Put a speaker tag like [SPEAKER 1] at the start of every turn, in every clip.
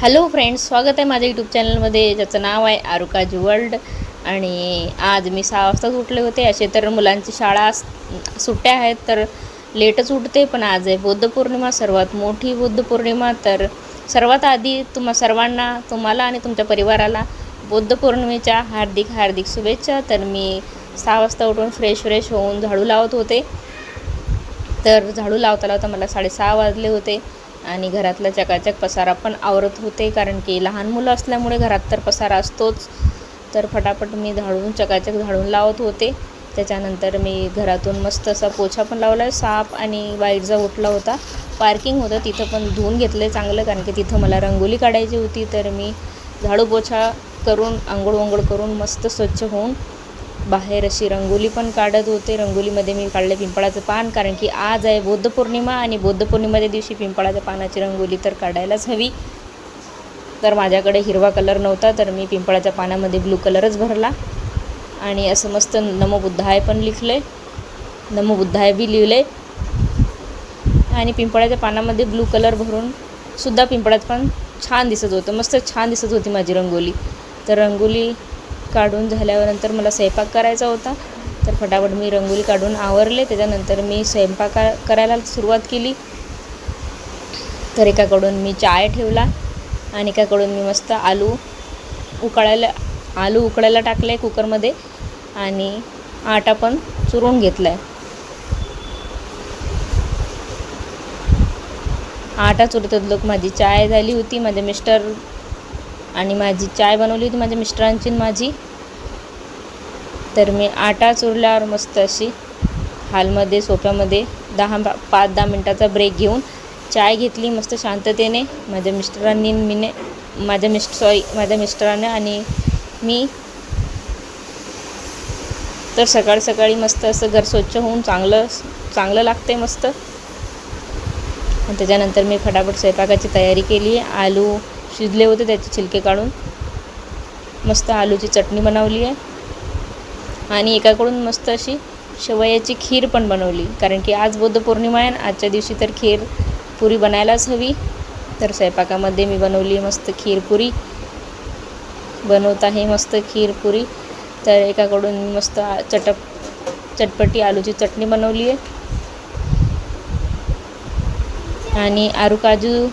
[SPEAKER 1] Hello friends स्वागत आहे माझ्या यूट्यूब चॅनलमध्ये ज्याचं नाव आहे आरुकाज वर्ल्ड आणि आज मी सहा वाजताच उठले होते. असे तर मुलांची शाळा सुट्ट्या आहेत तर लेटच उठते. पण आज आहे बुद्ध पौर्णिमा सर्वात मोठी बुद्ध पौर्णिमा. तर सर्वात आधी तुम्हा सर्वांना तुम्हाला आणि तुमच्या परिवाराला बुद्ध पौर्णिमेच्या हार्दिक हार्दिक शुभेच्छा. तर मी सहा वाजता उठून फ्रेश फ्रेश होऊन झाडू लावत होते. तर झाडू लावता लावता मला साडेसहा वाजले होते. आणि घरातला चकाचक पसारा पण आवरत होते कारण की लहान मुलं असल्यामुळे घरात तर पसारा असतोच. तर फटाफट मी झाडून चकाचक झाडून लावत होते. त्याच्यानंतर मी घरातून मस्त असा पोछा पण लावला आहे साप आणि वाईटचा उठला होता पार्किंग होतं तिथं पण धुवून घेतलं आहे चांगलं कारण की तिथं मला रंगोली काढायची होती. तर मी झाडू पोछा करून आंघोळ वंघोळ करून मस्त स्वच्छ होऊन बाहेर अशी रंगोली पण काढत होते. रंगोलीमध्ये मी काढले पिंपळाचं पान कारण की आज आहे बौद्ध पौर्णिमा आणि बौद्ध पौर्णिमेच्या दिवशी पिंपळाच्या पानाची रंगोली तर काढायलाच हवी. तर माझ्याकडे हिरवा कलर नव्हता तर मी पिंपळाच्या पानामध्ये ब्लू कलरच भरला. आणि असं मस्त नमोबुद्धाय पण लिखलं. आहे नमोबुद्धाय बी लिहिलं. आहे आणि पिंपळाच्या पानामध्ये ब्लू कलर भरून सुद्धा पिंपळात पण छान दिसत होतं. मस्त छान दिसत होती माझी रंगोली. तर रंगोली काढून झाल्यानंतर मला स्वयंपाक करायचा होता. तर फटाफट मी रंगोली काढून आवरले. त्याच्यानंतर मी स्वयंपाक करायला सुरुवात केली. तर एकाकडून मी चाय ठेवला आणि एकाकडून मी मस्त आलू उकळायला आलू उकळायला टाकलं आहे कुकरमध्ये आणि आटा पण चुरून घेतला आहे आटा चुरतात लोक माझी चाय झाली होती. माझे मिस्टर आणि माझी चाय बनवली होती माझ्या मिस्टरांची माझी. तर मी आटा चुरल्यावर मस्त अशी हालमध्ये सोफ्यामध्ये दहा बा पाच दहा मिनटाचा ब्रेक घेऊन चाय घेतली मस्त शांततेने. माझ्या मिस्टरांनी मीने माझ्या मिस्ट सॉरी माझ्या मिस्टराने आणि मी तर सकाळ सकाळी मस्त असं घर स्वच्छ होऊन चांगलं चांगलं लागते मस्त. आणि त्याच्यानंतर मी फटाफट स्वयंपाकाची तयारी केली आलू शिजले होते त्याचे छिलके काढून. मस्त आलूची चटणी बनवली आहे. आणि एकाकडून मस्त अशी शेवयाची खीर पण बनवली. कारण की आज बुद्ध पौर्णिमा आहे आणि आजच्या दिवशी तर खीर पुरी बनायलाच हवी. तर स्वयंपाकामध्ये मी बनवली मस्त खीरपुरी बनवत आहे मस्त खीरपुरी तर एकाकडून मी मस्त चटप चटपटी आलूची चटणी बनवली आहे. आणि आरू काजू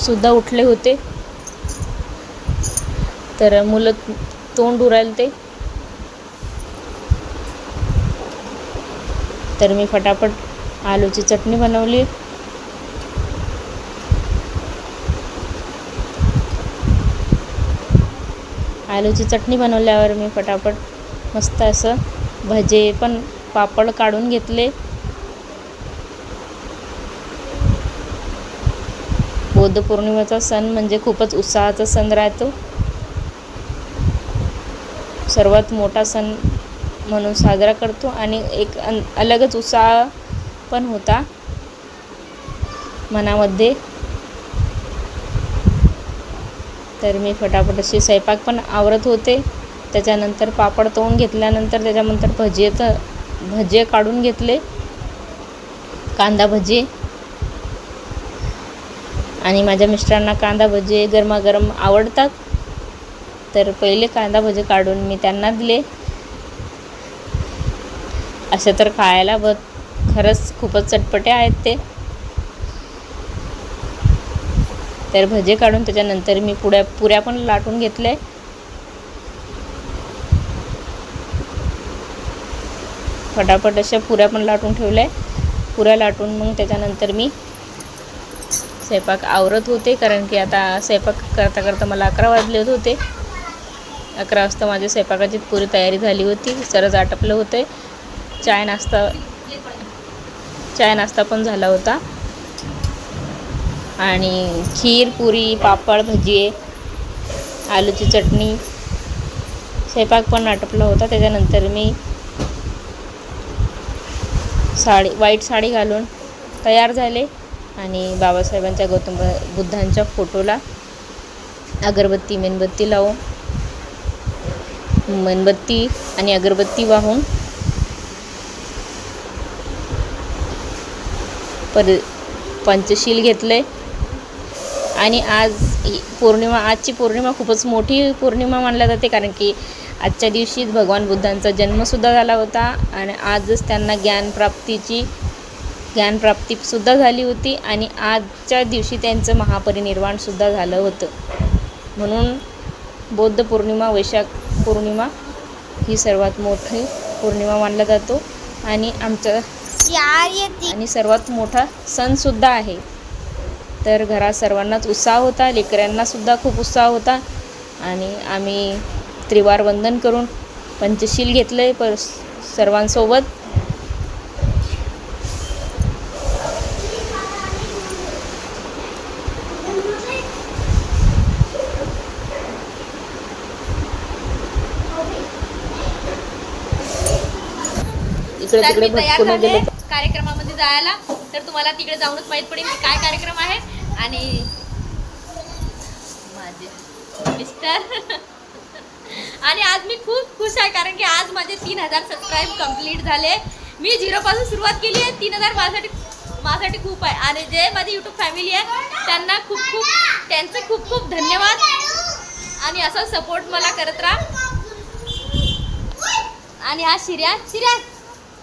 [SPEAKER 1] सुद्धा उठले होते. तर मुलं तोंड उरायला ते तर मी फटाफट आलूची चटणी बनवली. आलूची चटणी बनवल्यावर मी फटाफट मस्त असं भजे पण पापड काढून घेतले. बौद्ध पौर्णिमेचा सण म्हणजे खूपच उत्साहाचा सण राहतो. सर्वात मोठा सण म्हणून साजरा करतो आणि एक अन अलगच उत्साह पण होता. मनामध्ये. तर मी फटाफट अशी स्वयंपाक पण आवरत होते. त्याच्यानंतर पापड तळून घेतल्यानंतर त्याच्यानंतर भजे तर भजे काढून घेतले. कांदा भजे. आणि माझ्या मिस्टरांना कांदा भजे गरमागरम आवडतात. तर पहिले कांदा भजे काढून मी त्यांना दिले. असे तर खायला ब खरंच खूपच चटपटे आहेत ते. तर भजे काढून त्याच्यानंतर मी पुड्या पुऱ्या पण लाटून घेतल्या. फटाफट अशा पुऱ्या पण लाटून ठेवल्या. पुऱ्या लाटून मग त्याच्यानंतर मी स्वयंपाक आवरत होते कारण की आता स्वयंपाक करता करता मला अकरा वाजले होते. अकरा वाजता माझ्या स्वयंपाकाची पुरी तयारी झाली होती सरच आटपलं होते चाय नाश्ता चाय नाश्ता पण झाला होता. आणि खीर पुरी पापड भजी आलूची चटणी स्वयंपाक पण आटपला होता. त्याच्यानंतर मी साडी व्हाईट साडी घालून तयार झाले. आणि बाबासाहेबांच्या गौतम बुद्धांच्या फोटोला अगरबत्ती मेणबत्ती लावून मेणबत्ती आणि अगरबत्ती वाहून पर पंचशील घेतले. आणि आज ही पौर्णिमा आजची पौर्णिमा खूपच मोठी पौर्णिमा मानल्या जाते कारण की आजच्या दिवशीच भगवान बुद्धांचा जन्मसुद्धा झाला होता. आणि आजच त्यांना ज्ञानप्राप्तीची ज्ञानप्राप्तीसुद्धा झाली होती आणि आजच्या दिवशी त्यांचं महापरिनिर्वाणसुद्धा झालं होतं. म्हणून बौद्ध पौर्णिमा वैशाख पौर्णिमा ही सर्वात मोठी पौर्णिमा मानला जातो. आणि आमचा आणि सर्वात मोठा सणसुद्धा आहे. तर घरात सर्वांनाच उत्साह होता लेकरांनासुद्धा खूप उत्साह होता. आणि आम्ही त्रिवार वंदन करून पंचशील घेतलं आहे पर सर्वांसोबत. इकडे तिकडे भटकून गेले.
[SPEAKER 2] कार्यक्रमामध्ये जायला. तर तुम्हाला तिकडे जाऊनच माहीत पडेल की काय कार्यक्रम आहे. आणि माझे मिस्टर आणि आज मी खूप खुश आहे कारण की आज माझे तीन हजार सबस्क्राईब कंप्लीट झाले. मी झिरोपासून सुरुवात केली आहे. तीन हजार माझ्यासाठी माझ्यासाठी खूप आहे. आणि जे माझी यूट्यूब फॅमिली आहे त्यांना खूप खूप त्यांचे खूप खूप धन्यवाद. आणि असं सपोर्ट मला करत राहा. आणि आज शिर्या शिर्या.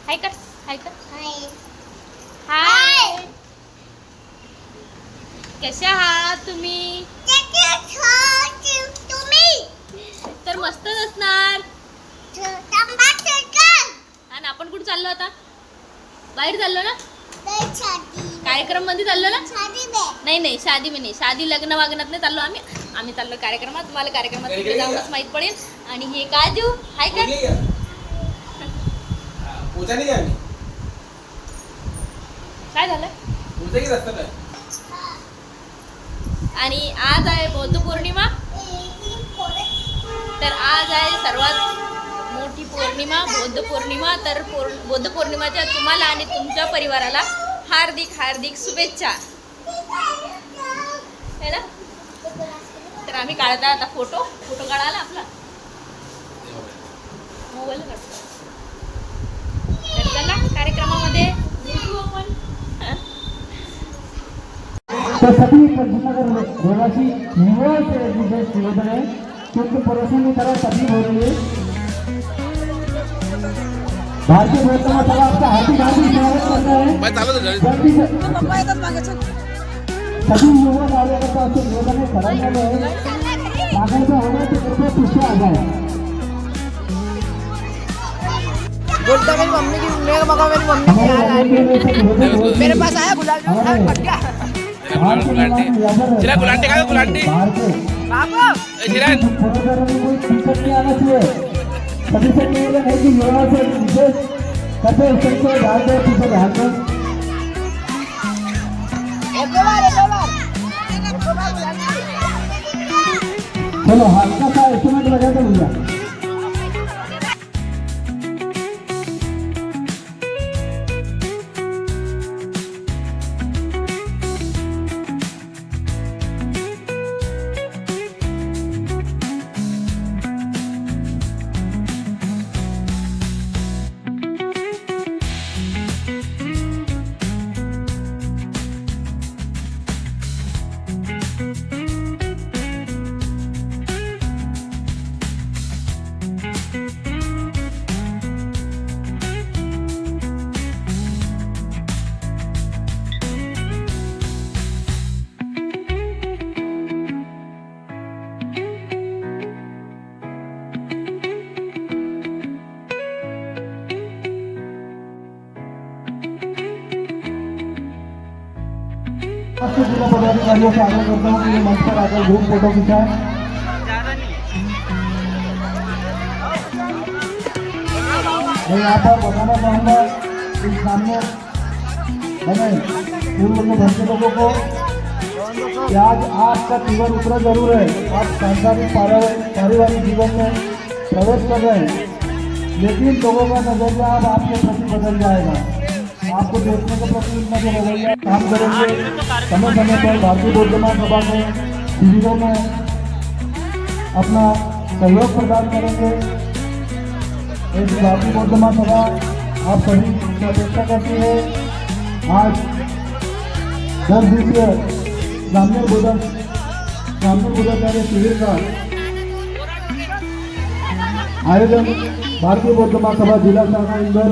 [SPEAKER 2] हाय कर हाय कर. हाय. कशा आहात तुम्ही? तर मस्तच असणार. आणि आपण कुठे चाललो आता? बाहेर चाललो ना? कार्यक्रममध्ये चाललो ना? नाही नाही शादी मी नाही. शादी लग्न वागनात नाही चाललो आम्ही. आम्ही चाललो कार्यक्रमात. तुम्हाला कार्यक्रमात जाऊनच माहीत पडेल. आणि हे काय देऊ हाय का
[SPEAKER 3] नाही आम्ही
[SPEAKER 2] काय झालं?
[SPEAKER 3] की रस्ता नाही
[SPEAKER 2] आणि आज आहे बौद्ध पौर्णिमा. तर आज आहे सर्वात मोठी पौर्णिमा बौद्ध पौर्णिमा. तर पौर बौद्ध पौर्णिमाच्या तुम्हाला आणि तुमच्या परिवाराला हार्दिक हार्दिक शुभेच्छा. है ना? तर आम्ही काढता आता फोटो फोटो काढायला आपला? मोबाईल काढतो चला कार्यक्रमामध्ये. भेटू आपण
[SPEAKER 4] तो सभी पंचनगर निवासी युवाओं से विशेष निवेदन है क्योंकि पड़ोसियों की तरह सभी हो रही है भारतीय लोकसभा सभा आपका हार्दिक हार्दिक स्वागत करता है सभी युवा कार्यकर्ता से निवेदन है कृपया आ
[SPEAKER 5] बोलता मेरी मम्मी की मेरे मगा मेरी मम्मी की याद आ रही है। मेरे पास आया गुलाब जामुन खा फट गया।
[SPEAKER 3] चिरा गुलांटी का गुलांटी।
[SPEAKER 5] बाबू।
[SPEAKER 3] ए चिरान
[SPEAKER 4] कोई दिक्कत नहीं आना चाहिए सभी से निवेदन है कि युवाओं से विशेष कठोर स्तर को ध्यान दें पीछे ध्यान दें। चलो हल्का सा इंस्ट्रूमेंट लगा दो भैया। जिला से आग्रह करता हूँ कि ये मंच पर आकर ग्रुप फ़ोटो खिंचाएँ मैं यहाँ पर बताना चाहूँगा कि सामने मैंने पूर्व के लोगों को कि आज आपका जीवन उतना ज़रूर है। आप सांसारिक पारिवारिक जीवन में प्रवेश कर रहे हैं। लेकिन लोगों का नज़रिया अब आपके प्रति बदल जाएगा। आपको देखने के प्रति इतना जो रवैया काम करेंगे। समय समय पर भारतीय बौद्ध महासभा में, शिविरों में अपना सहयोग प्रदान करेंगे। एक भारतीय बौद्ध महासभा आप सभी से अपेक्षा करती है। आज दस दिवसीय ग्रामीण बोधन
[SPEAKER 6] सामने पुढाचार्य शिबिरकर आयोजन भारतीय बौद्ध महासभा जिला शाखा इंदोर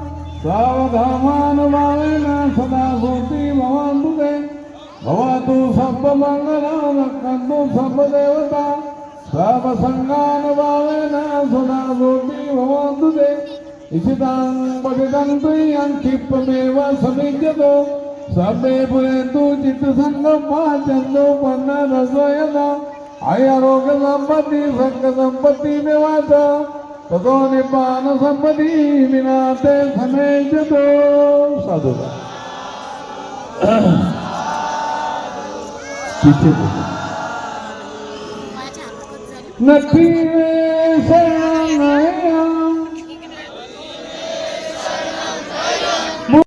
[SPEAKER 6] सावधामान भावेन सदा सोती भवान तुझे भवतु सर्व मंगला तू सर्व देवता सर्व संगान भावेन सदा सोती भवान तुझे इशितां पठितं तुयं क्षिप्तमेव समिज्यतो सर्वे पुरेतु चित्तसङ्गमाचन्दो पन्नरसयना आयारोग्य संपत्ती संघ ততো নিপান সম্পদি বিনাতে সমে যত সাধু। পিঠে নথি সে